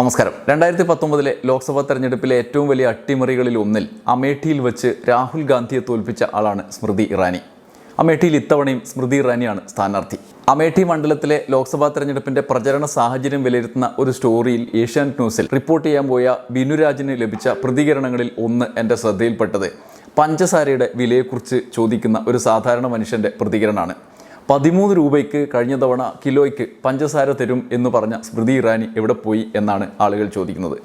നമസ്കാരം. രണ്ടായിരത്തി പത്തൊമ്പതിലെ ലോക്സഭാ തെരഞ്ഞെടുപ്പിലെ ഏറ്റവും വലിയ അട്ടിമറികളിൽ ഒന്നിൽ അമേഠിയിൽ വെച്ച് രാഹുൽ ഗാന്ധിയെ തോൽപ്പിച്ച ആളാണ് സ്മൃതി ഇറാനി. അമേഠിയിൽ ഇത്തവണയും സ്മൃതി ഇറാനിയാണ് സ്ഥാനാർത്ഥി. അമേഠി മണ്ഡലത്തിലെ ലോക്സഭാ തെരഞ്ഞെടുപ്പിന്റെ പ്രചരണ സാഹചര്യം വിലയിരുത്തുന്ന ഒരു സ്റ്റോറിയിൽ ഏഷ്യാനെറ്റ് ന്യൂസിൽ റിപ്പോർട്ട് ചെയ്യാൻ പോയ ബിനുരാജിന് ലഭിച്ച പ്രതികരണങ്ങളിൽ ഒന്ന് എന്റെ ശ്രദ്ധയിൽപ്പെട്ടത്. പഞ്ചസാരയുടെ വിലയെക്കുറിച്ച് ചോദിക്കുന്ന ഒരു സാധാരണ മനുഷ്യന്റെ പ്രതികരണമാണ്. പതിമൂന്ന് രൂപയ്ക്ക് കഴിഞ്ഞ തവണ കിലോയ്ക്ക് പഞ്ചസാര തരും എന്ന് പറഞ്ഞ സ്മൃതി ഇറാനി എവിടെ പോയി എന്നാണ് ആളുകൾ ചോദിക്കുന്നത്.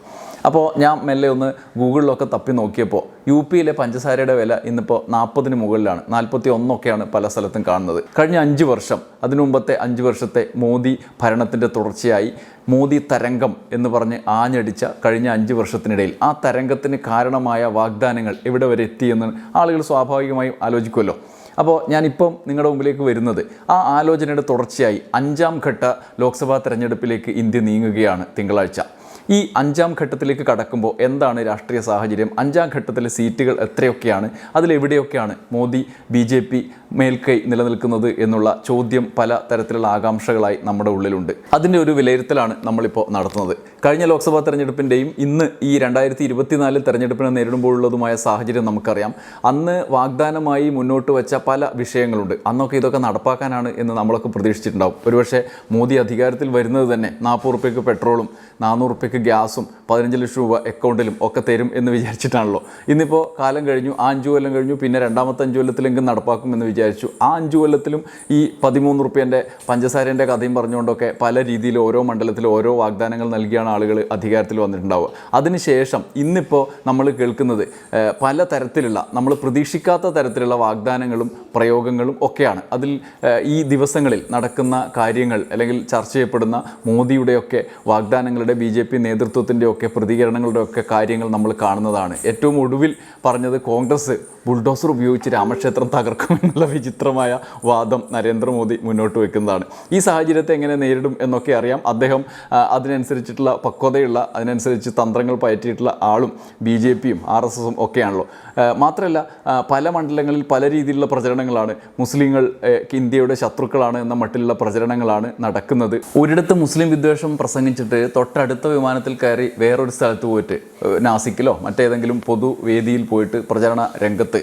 അപ്പോൾ ഞാൻ മെല്ലെ ഒന്ന് ഗൂഗിളിലൊക്കെ തപ്പി നോക്കിയപ്പോൾ യു പിയിലെ പഞ്ചസാരയുടെ വില ഇന്നിപ്പോൾ നാൽപ്പതിന് മുകളിലാണ്. നാൽപ്പത്തി ഒന്നൊക്കെയാണ് പല സ്ഥലത്തും കാണുന്നത്. കഴിഞ്ഞ അഞ്ച് വർഷം അതിനു മുമ്പത്തെ അഞ്ച് വർഷത്തെ മോദി ഭരണത്തിന്റെ തുടർച്ചയായി മോദി തരംഗം എന്ന് പറഞ്ഞ് ആഞ്ഞടിച്ച കഴിഞ്ഞ അഞ്ച് വർഷത്തിനിടയിൽ ആ തരംഗത്തിന് കാരണമായ വാഗ്ദാനങ്ങൾ എവിടെ വരെ എത്തിയെന്ന് ആളുകൾ സ്വാഭാവികമായും ആലോചിക്കുമല്ലോ അപ്പോൾ ഞാനിപ്പം നിങ്ങളുടെ മുമ്പിലേക്ക് വരുന്നത്. ആ ആലോചനയുടെ തുടർച്ചയായി അഞ്ചാം ഘട്ട ലോക്സഭാ തെരഞ്ഞെടുപ്പിലേക്ക് ഇന്ത്യ നീങ്ങുകയാണ് തിങ്കളാഴ്ച. ഈ അഞ്ചാം ഘട്ടത്തിലേക്ക് കടക്കുമ്പോൾ എന്താണ് രാഷ്ട്രീയ സാഹചര്യം? അഞ്ചാം ഘട്ടത്തിലെ സീറ്റുകൾ എത്രയൊക്കെയാണ്? അതിലെവിടെയൊക്കെയാണ് മോദി ബി ജെ പി മേൽക്കൈ നിലനിൽക്കുന്നത് എന്നുള്ള ചോദ്യം പല തരത്തിലുള്ള ആകാംക്ഷകളായി നമ്മുടെ ഉള്ളിലുണ്ട്. അതിന്റെ ഒരു വിലയിരുത്തലാണ് നമ്മളിപ്പോൾ നടത്തുന്നത്. കഴിഞ്ഞ ലോക്സഭാ തെരഞ്ഞെടുപ്പിന്റെയും ഇന്ന് ഈ രണ്ടായിരത്തി ഇരുപത്തിനാലിൽ തെരഞ്ഞെടുപ്പിനെ നേരിടുമ്പോഴുള്ളതുമായ സാഹചര്യം നമുക്കറിയാം. അന്ന് വാഗ്ദാനമായി മുന്നോട്ട് വെച്ച പല വിഷയങ്ങളുണ്ട്. അന്നൊക്കെ ഇതൊക്കെ നടപ്പാക്കാനാണ് എന്ന് നമ്മളൊക്കെ പ്രതീക്ഷിച്ചിട്ടുണ്ടാവും. ഒരുപക്ഷെ മോദി അധികാരത്തിൽ വരുന്നത് തന്നെ നാൽപ്പത് റുപ്യക്ക് പെട്രോളും നാനൂറ് റുപ്യക്ക് ഗ്യാസും പതിനഞ്ച് ലക്ഷം രൂപ അക്കൗണ്ടിലും ഒക്കെ തരും എന്ന് വിചാരിച്ചിട്ടാണല്ലോ. ഇന്നിപ്പോൾ കാലം കഴിഞ്ഞു ആ അഞ്ചു കൊല്ലം കഴിഞ്ഞു പിന്നെ രണ്ടാമത്തെ അഞ്ചു കൊല്ലത്തിലെങ്കിലും നടപ്പാക്കും എന്ന് വിചാരിച്ചു. ആ അഞ്ചു കൊല്ലത്തിലും ഈ പതിമൂന്ന് റുപ്യന്റെ പഞ്ചസാരേന്റെ കഥയും പറഞ്ഞുകൊണ്ടൊക്കെ പല രീതിയിൽ ഓരോ മണ്ഡലത്തിൽ ഓരോ വാഗ്ദാനങ്ങൾ നൽകിയാണ് ആളുകൾ അധികാരത്തിൽ വന്നിട്ടുണ്ടാവുക. അതിനുശേഷം ഇന്നിപ്പോൾ നമ്മൾ കേൾക്കുന്നത് പല തരത്തിലുള്ള നമ്മൾ പ്രതീക്ഷിക്കാത്ത തരത്തിലുള്ള വാഗ്ദാനങ്ങളും പ്രയോഗങ്ങളും ഒക്കെയാണ്. അതിൽ ഈ ദിവസങ്ങളിൽ നടക്കുന്ന കാര്യങ്ങൾ അല്ലെങ്കിൽ ചർച്ച ചെയ്യപ്പെടുന്ന മോദിയുടെയൊക്കെ വാഗ്ദാനങ്ങളുടെ ബി ജെ പി നേതൃത്വത്തിന്റെ ഒക്കെ പ്രതികരണങ്ങളുടെ ഒക്കെ കാര്യങ്ങൾ നമ്മൾ കാണുന്നതാണ്. ഏറ്റവും ഒടുവിൽ പറഞ്ഞത് കോൺഗ്രസ് ബുൾഡോസർ ഉപയോഗിച്ച് രാമക്ഷേത്രം തകർക്കുമെന്നുള്ള വിചിത്രമായ വാദം നരേന്ദ്രമോദി മുന്നോട്ട് വെക്കുന്നതാണ്. ഈ സാഹചര്യത്തെ എങ്ങനെ നേരിടും എന്നൊക്കെ അറിയാം. അദ്ദേഹം അതിനനുസരിച്ചിട്ടുള്ള പക്വതയുള്ള അതിനനുസരിച്ച് തന്ത്രങ്ങൾ പയറ്റിയിട്ടുള്ള ആളും ബി ജെ പിയും ആർ എസ് എസും ഒക്കെയാണല്ലോ. മാത്രമല്ല പല മണ്ഡലങ്ങളിൽ പല രീതിയിലുള്ള പ്രചരണങ്ങളാണ്. മുസ്ലിങ്ങൾ ഇന്ത്യയുടെ ശത്രുക്കളാണ് എന്ന മട്ടിലുള്ള പ്രചരണങ്ങളാണ് നടക്കുന്നത്. ഒരിടത്ത് മുസ്ലിം വിദ്വേഷം പ്രസംഗിച്ചിട്ട് തൊട്ടടുത്ത വിമാനത്തിൽ കയറി വേറൊരു സ്ഥലത്ത് പോയിട്ട് നാസിക്കിലോ മറ്റേതെങ്കിലും പൊതുവേദിയിൽ പോയിട്ട് പ്രചരണ രംഗത്ത്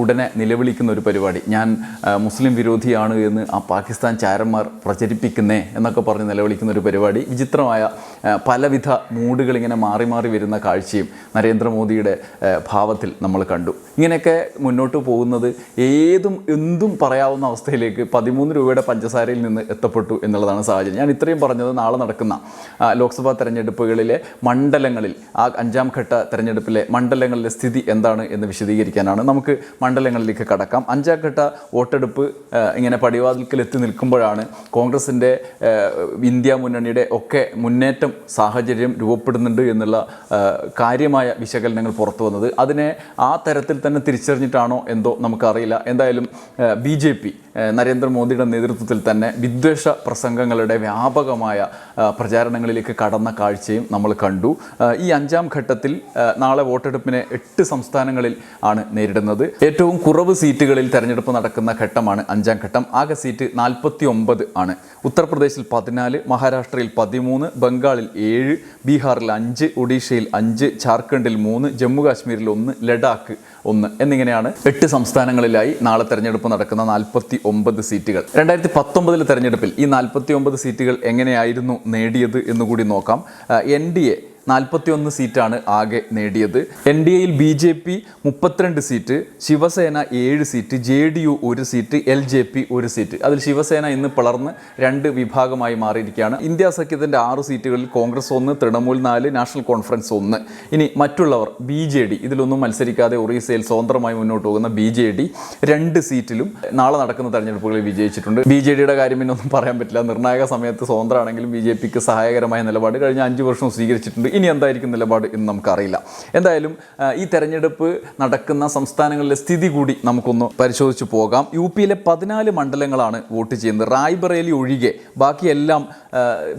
ഉടനെ നിലവിളിക്കുന്ന ഒരു പരിപാടി. ഞാൻ മുസ്ലിം വിരോധിയാണ് എന്ന് ആ പാകിസ്ഥാൻ ചാരന്മാർ പ്രചരിപ്പിക്കുന്നേ എന്നൊക്കെ പറഞ്ഞ് നിലവിളിക്കുന്ന ഒരു പരിപാടി. വിചിത്രമായ പലവിധ മൂഡുകൾ ഇങ്ങനെ മാറി മാറി വരുന്ന കാഴ്ചയും നരേന്ദ്രമോദിയുടെ ഭാവത്തിൽ നമ്മൾ കണ്ടു. ഇങ്ങനെയൊക്കെ മുന്നോട്ട് പോകുന്നത് ഏതും എന്തും പറയാവുന്ന അവസ്ഥയിലേക്ക് പതിമൂന്ന് രൂപയുടെ പഞ്ചസാരയിൽ നിന്ന് എത്തപ്പെട്ടു എന്നുള്ളതാണ് സാഹചര്യം. ഞാൻ ഇത്രയും പറഞ്ഞത് നാളെ നടക്കുന്ന ലോക്സഭാ തെരഞ്ഞെടുപ്പുകളിലെ മണ്ഡലങ്ങളിൽ ആ അഞ്ചാം ഘട്ട തെരഞ്ഞെടുപ്പിലെ മണ്ഡലങ്ങളിലെ സ്ഥിതി എന്താണ് എന്ന് വിശദീകരിക്കാനാണ്. നമുക്ക് മണ്ഡലങ്ങളിലേക്ക് കടക്കാം. അഞ്ചാം ഘട്ട വോട്ടെടുപ്പ് ഇങ്ങനെ പടിവാതിൽക്കൽ എത്തി നിൽക്കുമ്പോഴാണ് കോൺഗ്രസിന്റെ ഇന്ത്യ മുന്നണിയുടെ ഒക്കെ മുന്നേറ്റം സാഹചര്യം രൂപപ്പെടുന്നുണ്ട് എന്നുള്ള കാര്യമായ വിശകലനങ്ങൾ പുറത്തു വന്നത്. അതിനെ ആ തരത്തിൽ തന്നെ തിരിച്ചറിഞ്ഞിട്ടാണോ എന്തോ നമുക്കറിയില്ല. എന്തായാലും ബി ജെ പി നരേന്ദ്രമോദിയുടെ നേതൃത്വത്തിൽ തന്നെ വിദ്വേഷ പ്രസംഗങ്ങളുടെ വ്യാപകമായ പ്രചാരണങ്ങളിലേക്ക് കടന്ന കാഴ്ചയും നമ്മൾ കണ്ടു. ഈ അഞ്ചാം ഘട്ടത്തിൽ നാളെ വോട്ടെടുപ്പിനെ എട്ട് സംസ്ഥാനങ്ങളിൽ ആണ് നേരിടുന്നത്. ഏറ്റവും കുറവ് സീറ്റുകളിൽ തെരഞ്ഞെടുപ്പ് നടക്കുന്ന ഘട്ടമാണ് അഞ്ചാം ഘട്ടം. ആകെ സീറ്റ് നാൽപ്പത്തി ഒമ്പത് ആണ്. ഉത്തർപ്രദേശിൽ പതിനാല് മഹാരാഷ്ട്രയിൽ പതിമൂന്ന് ബംഗാളിൽ ഏഴ് ബീഹാറിൽ അഞ്ച് ഒഡീഷയിൽ അഞ്ച് ജാർഖണ്ഡിൽ മൂന്ന് ജമ്മു കാശ്മീരിൽ ഒന്ന് ലഡാക്ക് ഒന്ന് എന്നിങ്ങനെയാണ് എട്ട് സംസ്ഥാനങ്ങളിലായി നാളെ തെരഞ്ഞെടുപ്പ് നടക്കുന്ന നാൽപ്പത്തി ഒമ്പത് സീറ്റുകൾ. രണ്ടായിരത്തി പത്തൊമ്പതിലെ തെരഞ്ഞെടുപ്പിൽ ഈ നാൽപ്പത്തി ഒമ്പത് സീറ്റുകൾ എങ്ങനെയായിരുന്നു നേടിയത് എന്നുകൂടി നോക്കാം. എൻ ഡി എ നാൽപ്പത്തിയൊന്ന് സീറ്റാണ് ആകെ നേടിയത്. എൻ ഡി എയിൽ ബി ജെ പി മുപ്പത്തിരണ്ട് സീറ്റ് ശിവസേന ഏഴ് സീറ്റ് ജെ ഡി യു ഒരു സീറ്റ് എൽ ജെ പി ഒരു സീറ്റ്. അതിൽ ശിവസേന ഇന്ന് പിളർന്ന് രണ്ട് വിഭാഗമായി മാറിയിരിക്കുകയാണ്. ഇന്ത്യ സഖ്യത്തിന്റെ ആറ് സീറ്റുകളിൽ കോൺഗ്രസ് ഒന്ന് തൃണമൂൽ നാല് നാഷണൽ കോൺഫറൻസ് ഒന്ന്. ഇനി മറ്റുള്ളവർ ബി ജെ ഡി. ഇതിലൊന്നും മത്സരിക്കാതെ ഒറീസയിൽ സ്വതന്ത്രമായി മുന്നോട്ട് പോകുന്ന ബി ജെ ഡി രണ്ട് സീറ്റിലും നാളെ നടക്കുന്ന തെരഞ്ഞെടുപ്പുകളിൽ വിജയിച്ചിട്ടുണ്ട്. ബി ജെ ഡിയുടെ കാര്യം പിന്നെ ഒന്നും പറയാൻ പറ്റില്ല. നിർണായക സമയത്ത് സ്വതന്ത്രമാണെങ്കിലും ബി ജെ പിക്ക് സഹായകരമായ നിലപാട് കഴിഞ്ഞ അഞ്ച് വർഷം സ്വീകരിച്ചിട്ടുണ്ട്. ഇനി എന്തായിരിക്കും നിലപാട് എന്ന് നമുക്കറിയില്ല. എന്തായാലും ഈ തെരഞ്ഞെടുപ്പ് നടക്കുന്ന സംസ്ഥാനങ്ങളിലെ സ്ഥിതി കൂടി നമുക്കൊന്ന് പരിശോധിച്ച് പോകാം. യു പിയിലെ പതിനാല് മണ്ഡലങ്ങളാണ് വോട്ട് ചെയ്യുന്നത്. റായ്ബറേലി ഒഴികെ ബാക്കിയെല്ലാം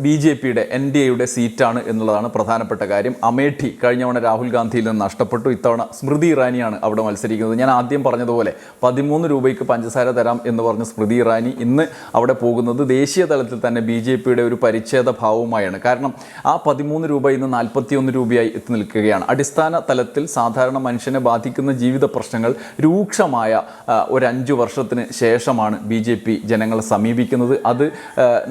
ബി ജെ പിയുടെ എൻ ഡി എയുടെ സീറ്റാണ് എന്നുള്ളതാണ് പ്രധാനപ്പെട്ട കാര്യം. അമേഠി കഴിഞ്ഞ തവണ രാഹുൽ ഗാന്ധിയിൽ നിന്ന് നഷ്ടപ്പെട്ടു. ഇത്തവണ സ്മൃതി ഇറാനിയാണ് അവിടെ മത്സരിക്കുന്നത്. ഞാൻ ആദ്യം പറഞ്ഞതുപോലെ പതിമൂന്ന് രൂപയ്ക്ക് പഞ്ചസാര തരാം എന്ന് പറഞ്ഞ സ്മൃതി ഇറാനി ഇന്ന് അവിടെ പോകുന്നത് ദേശീയ തലത്തിൽ തന്നെ ബി ജെ പിയുടെ ഒരു പരിച്ഛേദ ഭാവവുമായാണ്. കാരണം ആ പതിമൂന്ന് രൂപ ഇന്ന് നാൽപ്പത്തിയൊന്ന് രൂപയായി എത്തി നിൽക്കുകയാണ്. അടിസ്ഥാന തലത്തിൽ സാധാരണ മനുഷ്യനെ ബാധിക്കുന്ന ജീവിത പ്രശ്നങ്ങൾ രൂക്ഷമായ ഒരു അഞ്ചു വർഷത്തിന് ശേഷമാണ് ബി ജെ പി ജനങ്ങളെ സമീപിക്കുന്നത്. അത്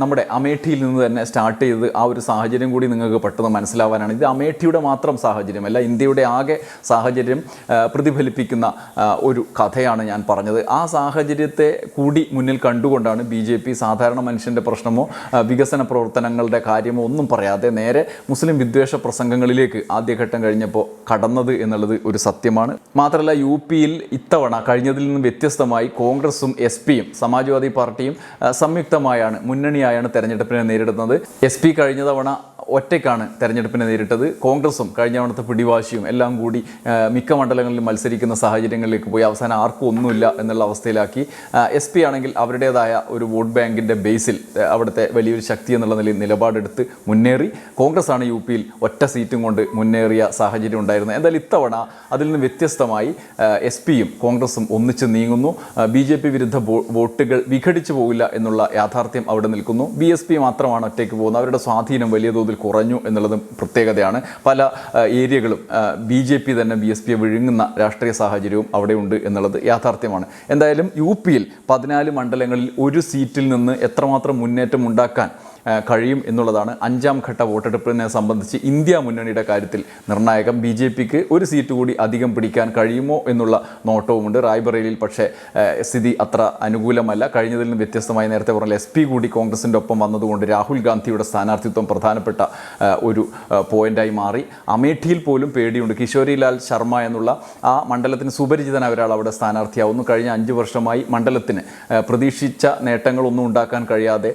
നമ്മുടെ അമേഠിയിൽ നിന്ന് തന്നെ സ്റ്റാർട്ട് ചെയ്തത് ആ ഒരു സാഹചര്യം കൂടി നിങ്ങൾക്ക് പെട്ടെന്ന് മനസ്സിലാവാനാണ്. ഇത് അമേഠിയുടെ മാത്രം സാഹചര്യമല്ല ഇന്ത്യയുടെ ആകെ സാഹചര്യം പ്രതിഫലിപ്പിക്കുന്ന ഒരു കഥയാണ് ഞാൻ പറഞ്ഞത്. ആ സാഹചര്യത്തെ കൂടി മുന്നിൽ കണ്ടുകൊണ്ടാണ് ബി ജെ പി സാധാരണ മനുഷ്യന്റെ പ്രശ്നമോ വികസന പ്രവർത്തനങ്ങളുടെ കാര്യമോ ഒന്നും പറയാതെ നേരെ മുസ്ലിം വിദ്വേഷ പ്രസംഗങ്ങളിലേക്ക് ആദ്യഘട്ടം കഴിഞ്ഞപ്പോൾ കടന്നത് എന്നുള്ളത് ഒരു സത്യമാണ്. മാത്രമല്ല യു പിയിൽ ഇത്തവണ കഴിഞ്ഞതിൽ നിന്ന് വ്യത്യസ്തമായി കോൺഗ്രസും എസ് പിയും സമാജ്വാദി പാർട്ടിയും സംയുക്തമായാണ് മുന്നണിയായാണ് തെരഞ്ഞെടുപ്പിനെ നേരിടുന്നത്. എസ് പി കഴിഞ്ഞ തവണ ഒറ്റയ്ക്കാണ് തെരഞ്ഞെടുപ്പിനെ നേരിട്ടത്. കോൺഗ്രസും കഴിഞ്ഞ തവണത്തെ പിടിവാശിയും എല്ലാം കൂടി മിക്ക മണ്ഡലങ്ങളിലും മത്സരിക്കുന്ന സാഹചര്യങ്ങളിലേക്ക് പോയി. അവസാനം ആർക്കും ഒന്നുമില്ല എന്നുള്ള അവസ്ഥയിലാക്കി. എസ് പി ആണെങ്കിൽ അവരുടേതായ ഒരു വോട്ട് ബാങ്കിന്റെ ബേസിൽ അവിടുത്തെ വലിയൊരു ശക്തി എന്നുള്ള നിലയിൽ നിലപാടെടുത്ത് മുന്നേറി. കോൺഗ്രസ് ആണ് യു പിയിൽ ഒറ്റ സീറ്റും കൊണ്ട് മുന്നേറിയ സാഹചര്യം ഉണ്ടായിരുന്നത്. എന്തായാലും ഇത്തവണ അതിൽ നിന്ന് വ്യത്യസ്തമായി എസ് പിയും കോൺഗ്രസും ഒന്നിച്ച് നീങ്ങുന്നു. ബി ജെ പി വിരുദ്ധ വോട്ടുകൾ വിഘടിച്ചു പോകില്ല എന്നുള്ള യാഥാർത്ഥ്യം അവിടെ നിൽക്കുന്നു. ബി എസ് പി മാത്രമാണ് ഒറ്റയ്ക്ക് പോകുന്നത്. അവരുടെ സ്വാധീനം വലിയ തോതിൽ കുറഞ്ഞു എന്നുള്ളതും പ്രത്യേകതയാണ്. പല ഏരിയകളും ബി ജെ പി തന്നെ ബി എസ് പിയെ വിഴുങ്ങുന്ന രാഷ്ട്രീയ സാഹചര്യവും അവിടെയുണ്ട് എന്നുള്ളത് യാഥാർത്ഥ്യമാണ്. എന്തായാലും യു പിയിൽ പതിനാല് മണ്ഡലങ്ങളിൽ ഒരു സീറ്റിൽ നിന്ന് എത്രമാത്രം മുന്നേറ്റം ഉണ്ടാക്കാൻ കഴിയും എന്നുള്ളതാണ് അഞ്ചാം ഘട്ട വോട്ടെടുപ്പിനെ സംബന്ധിച്ച് ഇന്ത്യ മുന്നണിയുടെ കാര്യത്തിൽ നിർണായകം. ബി ജെ പിക്ക് ഒരു സീറ്റ് കൂടി അധികം പിടിക്കാൻ കഴിയുമോ എന്നുള്ള നോട്ടവുമുണ്ട് റായ്ബറേലിയിൽ. പക്ഷേ സ്ഥിതി അത്ര അനുകൂലമല്ല. കഴിഞ്ഞതിൽ നിന്ന് വ്യത്യസ്തമായി നേരത്തെ പറഞ്ഞ എസ് പി കൂടി കോൺഗ്രസിന്റെ ഒപ്പം വന്നതുകൊണ്ട് രാഹുൽ ഗാന്ധിയുടെ സ്ഥാനാർത്ഥിത്വം പ്രധാനപ്പെട്ട ഒരു പോയിന്റായി മാറി. അമേഠിയിൽ പോലും പേടിയുണ്ട്. കിഷോരിലാൽ ശർമ്മ എന്നുള്ള ആ മണ്ഡലത്തിന് സുപരിചിതനായ ഒരാൾ അവിടെ സ്ഥാനാർത്ഥിയാവുന്നു. കഴിഞ്ഞ അഞ്ച് വർഷമായി മണ്ഡലത്തിന് പ്രതീക്ഷിച്ച നേട്ടങ്ങളൊന്നും ഉണ്ടാക്കാൻ കഴിയാതെ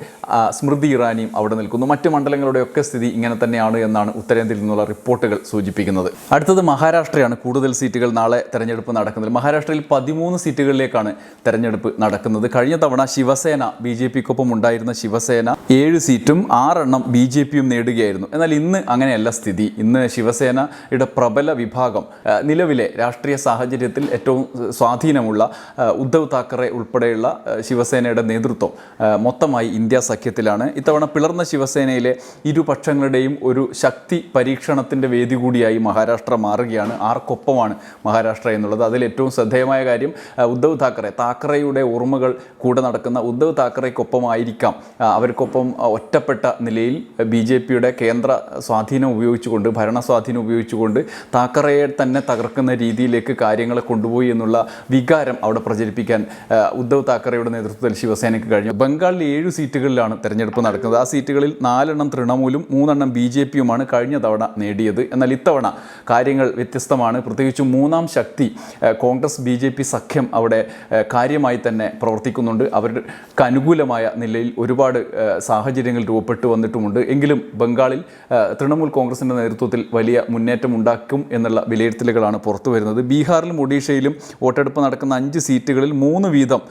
സ്മൃതി സ്മൃതി ഇറാനിയും അവിടെ നിൽക്കുന്നു. മറ്റ് മണ്ഡലങ്ങളുടെയൊക്കെ സ്ഥിതി ഇങ്ങനെ തന്നെയാണ് എന്നാണ് ഉത്തരേന്ത്യയിൽ നിന്നുള്ള റിപ്പോർട്ടുകൾ സൂചിപ്പിക്കുന്നത്. അടുത്തത് മഹാരാഷ്ട്രയാണ് കൂടുതൽ സീറ്റുകൾ നാളെ തെരഞ്ഞെടുപ്പ് നടക്കുന്നത്. മഹാരാഷ്ട്രയിൽ പതിമൂന്ന് സീറ്റുകളിലേക്കാണ് തെരഞ്ഞെടുപ്പ് നടക്കുന്നത്. കഴിഞ്ഞ തവണ ശിവസേന ബി ജെ പിക്കൊപ്പം ഉണ്ടായിരുന്ന ശിവസേന ഏഴ് സീറ്റും ആറെണ്ണം ബി ജെ പിയും നേടുകയായിരുന്നു. എന്നാൽ ഇന്ന് അങ്ങനെയല്ല സ്ഥിതി. ഇന്ന് ശിവസേനയുടെ പ്രബല വിഭാഗം നിലവിലെ രാഷ്ട്രീയ സാഹചര്യത്തിൽ ഏറ്റവും സ്വാധീനമുള്ള ഉദ്ധവ് താക്കറെ ഉൾപ്പെടെയുള്ള ശിവസേനയുടെ നേതൃത്വം മൊത്തമായി ഇന്ത്യ സഖ്യത്തിലാണ്. ഇത്തവണ പിളർന്ന ശിവസേനയിലെ ഇരുപക്ഷങ്ങളുടെയും ഒരു ശക്തി പരീക്ഷണത്തിന്റെ വേദി കൂടിയായി മഹാരാഷ്ട്ര മാറുകയാണ്. ആർക്കൊപ്പമാണ് മഹാരാഷ്ട്ര എന്നുള്ളത്. അതിൽ ഏറ്റവും ശ്രദ്ധേയമായ കാര്യം ഉദ്ധവ് താക്കറെ. താക്കറെയുടെ ഓർമ്മകൾ കൂടെ നടക്കുന്ന ഉദ്ധവ് താക്കറെക്കൊപ്പമായിരിക്കാം അവർക്കൊപ്പം ഒറ്റപ്പെട്ട നിലയിൽ ബി ജെ പിയുടെ കേന്ദ്ര സ്വാധീനം ഉപയോഗിച്ചുകൊണ്ട് ഭരണ സ്വാധീനം ഉപയോഗിച്ചുകൊണ്ട് താക്കറയെ തന്നെ തകർക്കുന്ന രീതിയിലേക്ക് കാര്യങ്ങളെ കൊണ്ടുപോയി എന്നുള്ള വികാരം അവിടെ പ്രചരിപ്പിക്കാൻ ഉദ്ധവ് താക്കറെയുടെ നേതൃത്വത്തിൽ ശിവസേനയ്ക്ക് കഴിഞ്ഞു. ബംഗാളിൽ ഏഴ് സീറ്റുകളിലാണ് തെരഞ്ഞെടുപ്പ് നടക്കുന്നത്. ആ സീറ്റുകളിൽ നാലെണ്ണം തൃണമൂലും മൂന്നെണ്ണം ബി ജെ പിയുമാണ് കഴിഞ്ഞ തവണ നേടിയത്. എന്നാൽ ഇത്തവണ കാര്യങ്ങൾ വ്യത്യസ്തമാണ്. പ്രത്യേകിച്ച് മൂന്നാം ശക്തി കോൺഗ്രസ് ബി ജെ പി സഖ്യം അവിടെ കാര്യമായി തന്നെ പ്രവർത്തിക്കുന്നുണ്ട്. അവർക്ക് അനുകൂലമായ നിലയിൽ ഒരുപാട് സാഹചര്യങ്ങൾ രൂപപ്പെട്ടു വന്നിട്ടുമുണ്ട്. എങ്കിലും ബംഗാളിൽ തൃണമൂൽ കോൺഗ്രസിന്റെ നേതൃത്വത്തിൽ വലിയ മുന്നേറ്റം ഉണ്ടാക്കും എന്നുള്ള വിലയിരുത്തലുകളാണ് പുറത്തു വരുന്നത്. ബീഹാറിലും ഒഡീഷയിലും വോട്ടെടുപ്പ് നടക്കുന്ന അഞ്ച് സീറ്റുകളിൽ മൂന്ന് വീതം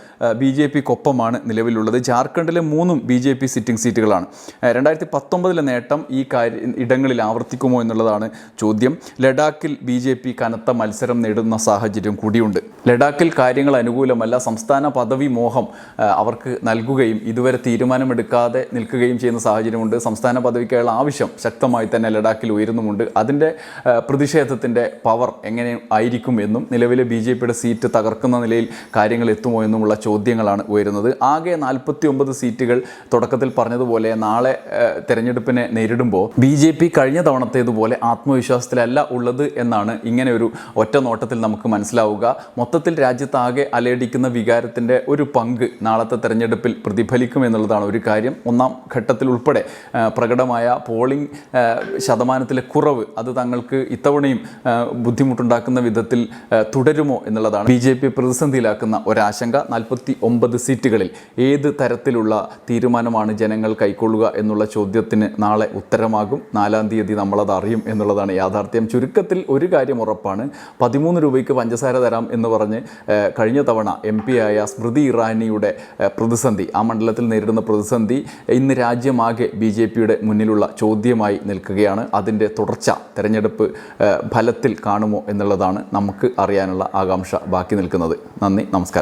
ബി ജെ പിക്കൊപ്പമാണ് നിലവിലുള്ളത്. ജാർഖണ്ഡിലെ മൂന്നും ബി ജെ പി സിറ്റിംഗ് സീറ്റുകളാണ്. ആ, രണ്ടായിരത്തി പത്തൊമ്പതിലെ നേട്ടം ഈ കാര്യ ഇടങ്ങളിൽ ആവർത്തിക്കുമോ എന്നുള്ളതാണ് ചോദ്യം. ലഡാക്കിൽ ബി ജെ പി കനത്ത മത്സരം നേടുന്ന സാഹചര്യം കൂടിയുണ്ട്. ലഡാക്കിൽ കാര്യങ്ങൾ അനുകൂലമല്ല സംസ്ഥാന പദവി മോഹം അവർക്ക് നൽകുകയും ഇതുവരെ തീരുമാനമെടുക്കാതെ നിൽക്കുകയും ചെയ്യുന്ന സാഹചര്യമുണ്ട്. സംസ്ഥാന പദവിക്കായുള്ള ആവശ്യം ശക്തമായി തന്നെ ലഡാക്കിൽ ഉയരുന്നുമുണ്ട്. അതിന്റെ പ്രതിഷേധത്തിന്റെ പവർ എങ്ങനെ ആയിരിക്കും എന്നും നിലവിലെ ബി ജെ പിയുടെ സീറ്റ് തകർക്കുന്ന നിലയിൽ കാര്യങ്ങൾ എത്തുമോ എന്നുമുള്ള ചോദ്യങ്ങളാണ് ഉയരുന്നത്. ആകെ നാൽപ്പത്തി ഒമ്പത് സീറ്റുകൾ തുടക്കത്തിൽ പറഞ്ഞതുപോലെ നാളെ തെരഞ്ഞെടുപ്പിനെ നേരിടുമ്പോൾ ബി ജെ പി കഴിഞ്ഞ തവണത്തേതുപോലെ ആത്മവിശ്വാസത്തിലല്ല ഉള്ളത് എന്നാണ് ഇങ്ങനെ ഒരു ഒറ്റ നോട്ടത്തിൽ നമുക്ക് മനസ്സിലാവുക. മൊത്തത്തിൽ രാജ്യത്താകെ അലയടിക്കുന്ന വികാരത്തിന്റെ ഒരു പങ്ക് നാളത്തെ തെരഞ്ഞെടുപ്പിൽ പ്രതിഫലിക്കും എന്നുള്ളതാണ് ഒരു കാര്യം. ഒന്നാം ഘട്ടത്തിൽ ഉൾപ്പെടെ പ്രകടമായ പോളിംഗ് ശതമാനത്തിലെ കുറവ് അത് തങ്ങൾക്ക് ഇത്തവണയും ബുദ്ധിമുട്ടുണ്ടാക്കുന്ന വിധത്തിൽ തുടരുമോ എന്നുള്ളതാണ് ബി ജെ പി പ്രതിസന്ധിയിലാക്കുന്ന ഒരാശങ്ക. നാൽപ്പത്തി ഒമ്പത് സീറ്റുകളിൽ ഏത് തരത്തിലുള്ള തീരുമാനമാണ് ജനങ്ങൾ കൈ കൈക്കൊള്ളുക എന്നുള്ള ചോദ്യത്തിന് നാളെ ഉത്തരമാകും. നാലാം തീയതി നമ്മളത് അറിയും എന്നുള്ളതാണ് യാഥാർത്ഥ്യം. ചുരുക്കത്തിൽ ഒരു കാര്യം ഉറപ്പാണ്. പതിമൂന്ന് രൂപയ്ക്ക് പഞ്ചസാര തരാം എന്ന് പറഞ്ഞ് കഴിഞ്ഞ തവണ എം പി ആയ സ്മൃതി ഇറാനിയുടെ പ്രതിസന്ധി ആ മണ്ഡലത്തിൽ നേരിടുന്ന പ്രതിസന്ധി ഇന്ന് രാജ്യമാകെ ബി ജെ പിയുടെ മുന്നിലുള്ള ചോദ്യമായി നിൽക്കുകയാണ്. അതിന്റെ തുടർച്ച തെരഞ്ഞെടുപ്പ് ഫലത്തിൽ കാണുമോ എന്നുള്ളതാണ് നമുക്ക് അറിയാനുള്ള ആകാംക്ഷ ബാക്കി നിൽക്കുന്നത്. നന്ദി നമസ്കാരം.